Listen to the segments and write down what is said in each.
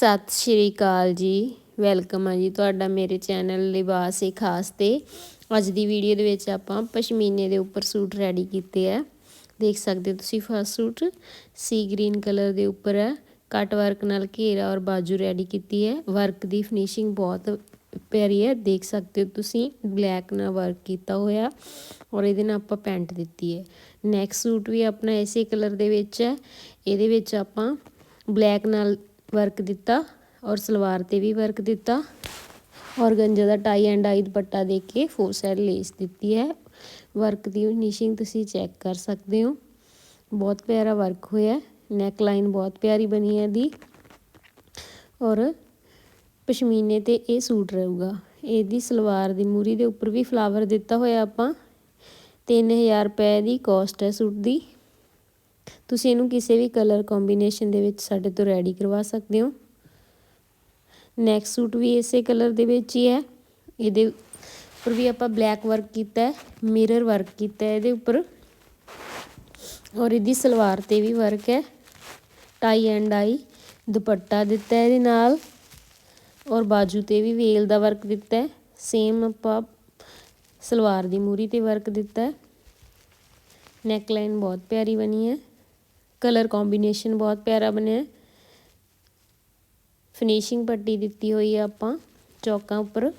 ਸਤਿ ਸ਼੍ਰੀ ਅਕਾਲ ਜੀ। ਵੈਲਕਮ ਆ ਜੀ ਤੁਹਾਡਾ ਮੇਰੇ ਚੈਨਲ ਲਿਬਾਸ ਏ ਖਾਸ ਤੇ। ਅੱਜ ਦੀ ਵੀਡੀਓ ਦੇ ਵਿੱਚ ਆਪਾਂ ਪਸ਼ਮੀਨੇ ਦੇ ਉੱਪਰ ਸੂਟ ਰੈਡੀ ਕੀਤੇ ਆ। ਦੇਖ ਸਕਦੇ ਹੋ ਤੁਸੀਂ first suit. Sea green colour ਦੇ ਉੱਪਰ ਹੈ ਕੱਟ ਵਰਕ ਨਾਲ ਘੇਰਾ ਔਰ ਬਾਜੂ ਰੈਡੀ ਕੀਤੀ ਹੈ। ਵਰਕ ਦੀ ਫਿਨਿਸ਼ਿੰਗ ਬਹੁਤ ਪਿਆਰੀ ਹੈ। ਦੇਖ ਸਕਦੇ ਹੋ ਤੁਸੀਂ ਬਲੈਕ ਨਾਲ ਵਰਕ ਕੀਤਾ ਹੋਇਆ। ਔਰ ਇਹਦੇ ਨਾਲ ਆਪਾਂ ਪੈਂਟ ਦਿੱਤੀ ਹੈ। ਨੈਕਸਟ ਸੂਟ ਵੀ ਆਪਣਾ ਇਸੇ ਕਲਰ ਦੇ ਵਿੱਚ ਹੈ। ਇਹਦੇ ਵਿੱਚ ਆਪਾਂ ਬਲੈਕ ਨਾਲ ਵਰਕ ਦਿੱਤਾ ਔਰ ਸਲਵਾਰ ਤੇ ਵੀ ਵਰਕ ਦਿੱਤਾ ਔਰ ਗੰਜਾ ਦਾ ਟਾਈ ਐਂਡ ਆਈ ਦੁਪੱਟਾ ਦੇ ਕੇ ਫੋਰ ਸਾਈਡ ਲੇਸ ਦਿੱਤੀ ਹੈ। ਵਰਕ ਦੀ ਫਿਨਿਸ਼ਿੰਗ ਤੁਸੀਂ ਚੈੱਕ ਕਰ ਸਕਦੇ ਹੋ। ਬਹੁਤ ਪਿਆਰਾ ਵਰਕ ਹੋਇਆ ਨੈਕ ਲਾਈਨ ਬਹੁਤ ਪਿਆਰੀ ਬਣੀ ਹੈ ਦੀ ਔਰ ਪਸ਼ਮੀਨੇ ਤੇ ਇਹ ਸੂਟ ਰਹੂਗਾ। ਇਹਦੀ ਸਲਵਾਰ ਦੀ ਮੂਰੀ ਦੇ ਉੱਪਰ ਵੀ ਫਲਾਵਰ ਦਿੱਤਾ ਹੋਇਆ ਆਪਾਂ। 3000 ਰੁਪਏ ਦੀ ਕਾਸਟ ਹੈ ਸੂਟ ਦੀ। ਤੁਸੀਂ ਇਹਨੂੰ ਕਿਸੇ ਵੀ ਕਲਰ ਕੰਬੀਨੇਸ਼ਨ ਦੇ ਵਿੱਚ ਸਾਡੇ ਤੋਂ ਰੈਡੀ ਕਰਵਾ ਸਕਦੇ ਹੋ। ਨੈਕਸਟ ਸੂਟ ਵੀ ਇਸੇ ਕਲਰ ਦੇ ਵਿੱਚ ਹੀ ਹੈ। ਇਹਦੇ ਉੱਪਰ ਵੀ ਆਪਾਂ ਬਲੈਕ ਵਰਕ ਕੀਤਾ ਹੈ ਮਿਰਰ ਵਰਕ ਕੀਤਾ ਹੈ ਇਹਦੇ ਉੱਪਰ। ਔਰ ਇਹਦੀ ਸਲਵਾਰ ਤੇ ਵੀ ਵਰਕ ਹੈ। ਟਾਈ ਐਂਡ ਆਈ ਦੁਪੱਟਾ ਦਿੱਤਾ ਹੈ ਇਹਦੇ ਨਾਲ। ਔਰ ਬਾਜੂ ਤੇ ਵੀ ਵੇਲ ਦਾ ਵਰਕ ਦਿੱਤਾ ਹੈ। ਸੇਮ ਆਪਾਂ ਸਲਵਾਰ ਦੀ ਮੂਰੀ ਤੇ ਵਰਕ ਦਿੱਤਾ ਹੈ। ਨੈਕ ਲਾਈਨ ਬਹੁਤ ਪਿਆਰੀ ਬਣੀ ਹੈ। ਕਲਰ ਕੰਬੀਨੇਸ਼ਨ ਬਹੁਤ ਪਿਆਰਾ ਬਣਿਆ। ਫਿਨਿਸ਼ਿੰਗ ਪੱਟੀ ਦਿੱਤੀ ਹੋਈ ਹੈ ਆਪਾਂ, ਚੌਕਾਂ ਉੱਪਰ।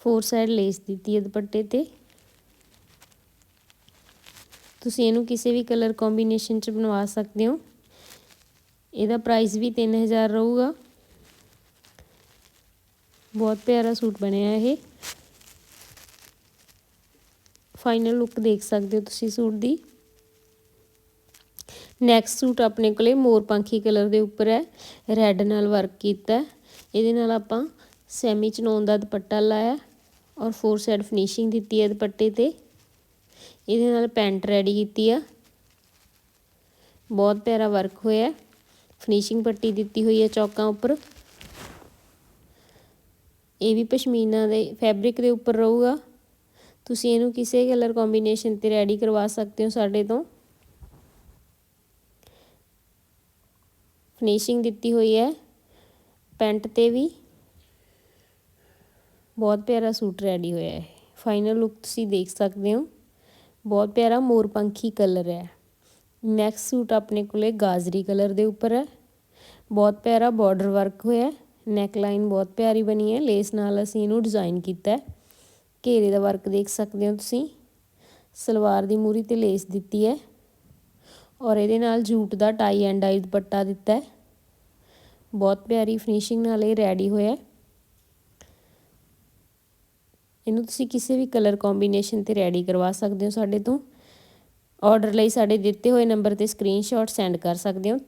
ਫੋਰ ਸਾਈਡ ਲੇਸ ਦਿੱਤੀ ਹੈ ਦੁਪੱਟੇ ਤੇ। ਤੁਸੀਂ ਇਹਨੂੰ ਕਿਸੇ ਵੀ ਕਲਰ ਕੰਬੀਨੇਸ਼ਨ ਚ ਬਣਵਾ ਸਕਦੇ ਹੋ। ਇਹਦਾ ਪ੍ਰਾਈਸ ਵੀ 3000 ਰਹੂਗਾ। ਬਹੁਤ ਪਿਆਰਾ ਸੂਟ ਬਣਿਆ ਇਹ। ਫਾਈਨਲ ਲੁੱਕ ਦੇਖ ਸਕਦੇ ਹੋ ਤੁਸੀਂ ਸੂਟ ਦੀ। ਨੈਕਸਟ ਸੂਟ ਆਪਣੇ ਕੋਲੇ ਮੋਰ ਪੰਖੀ ਕਲਰ ਦੇ ਉੱਪਰ ਹੈ। ਰੈੱਡ ਨਾਲ ਵਰਕ ਕੀਤਾ ਇਹਦੇ ਨਾਲ ਆਪਾਂ ਸੈਮੀ ਚਨੋਨ ਦਾ ਦੁਪੱਟਾ ਲਾਇਆ ਔਰ ਫੋਰ ਸਾਈਡ ਫਿਨਿਸ਼ਿੰਗ ਦਿੱਤੀ ਹੈ ਦੁਪੱਟੇ ਤੇ। ਇਹਦੇ ਨਾਲ ਪੈਂਟ ਰੈਡੀ ਕੀਤੀ ਆ। ਬਹੁਤ ਪਿਆਰਾ ਵਰਕ ਹੋਇਆ ਫਿਨਿਸ਼ਿੰਗ ਪੱਟੀ ਦਿੱਤੀ ਹੋਈ ਹੈ ਚੌਕਾਂ ਉੱਪਰ। ਇਹ ਵੀ ਪਸ਼ਮੀਨਾ ਦੇ ਫੈਬਰਿਕ ਦੇ ਉੱਪਰ ਰਹੂਗਾ। ਤੁਸੀਂ ਇਹਨੂੰ ਕਿਸੇ ਕਲਰ ਕੰਬੀਨੇਸ਼ਨ ਤੇ ਰੈਡੀ ਕਰਵਾ ਸਕਦੇ ਹੋ ਸਾਡੇ ਤੋਂ। ਫਿਨਿਸ਼ਿੰਗ ਦਿੱਤੀ ਹੋਈ ਹੈ। ਪੈਂਟ ਤੇ ਵੀ ਬਹੁਤ ਪਿਆਰਾ ਸੂਟ ਰੈਡੀ ਹੋਇਆ ਹੈ। ਫਾਈਨਲ ਲੁੱਕ ਤੁਸੀਂ ਦੇਖ ਸਕਦੇ ਹੋ। ਬਹੁਤ ਪਿਆਰਾ ਮੋਰਪੰਖੀ ਕਲਰ ਹੈ। ਨੈਕਸਟ ਸੂਟ ਆਪਣੇ ਕੋਲੇ ਗਾਜ਼ਰੀ ਕਲਰ ਦੇ ਉੱਪਰ ਹੈ। ਬਹੁਤ ਪਿਆਰਾ ਬਾਰਡਰ ਵਰਕ ਹੋਇਆ ਨੈਕ ਲਾਈਨ ਬਹੁਤ ਪਿਆਰੀ ਬਣੀ ਹੈ। ਲੇਸ ਨਾਲ ਅਸੀਂ ਇਹਨੂੰ ਡਿਜ਼ਾਈਨ ਕੀਤਾ ਹੈ। ਘੇਰੇ ਦਾ ਵਰਕ ਦੇਖ ਸਕਦੇ ਹੋ ਤੁਸੀਂ। ਸਲਵਾਰ ਦੀ ਮੂਰੀ ਤੇ ਲੇਸ ਦਿੱਤੀ ਹੈ। ਔਰ ਇਹਦੇ ਨਾਲ jute the tie and I ਦੁਪੱਟਾ ਦਿੱਤਾ ਹੈ। ਬਹੁਤ ਪਿਆਰੀ ਫਿਨਿਸ਼ਿੰਗ ਨਾਲ ਇਹ ਰੈਡੀ ਹੋਇਆ ਇਹਨੂੰ ਤੁਸੀਂ ਕਿਸੇ ਵੀ ਕਲਰ ਕੰਬੀਨੇਸ਼ਨ ਤੇ ਰੈਡੀ ਕਰਵਾ ਸਕਦੇ ਹੋ ਸਾਡੇ ਤੋਂ। ਆਰਡਰ ਲਈ ਸਾਡੇ ਦਿੱਤੇ ਹੋਏ ਨੰਬਰ ਤੇ ਸਕਰੀਨਸ਼ਾਟ ਸੈਂਡ ਕਰ ਸਕਦੇ ਹੋ।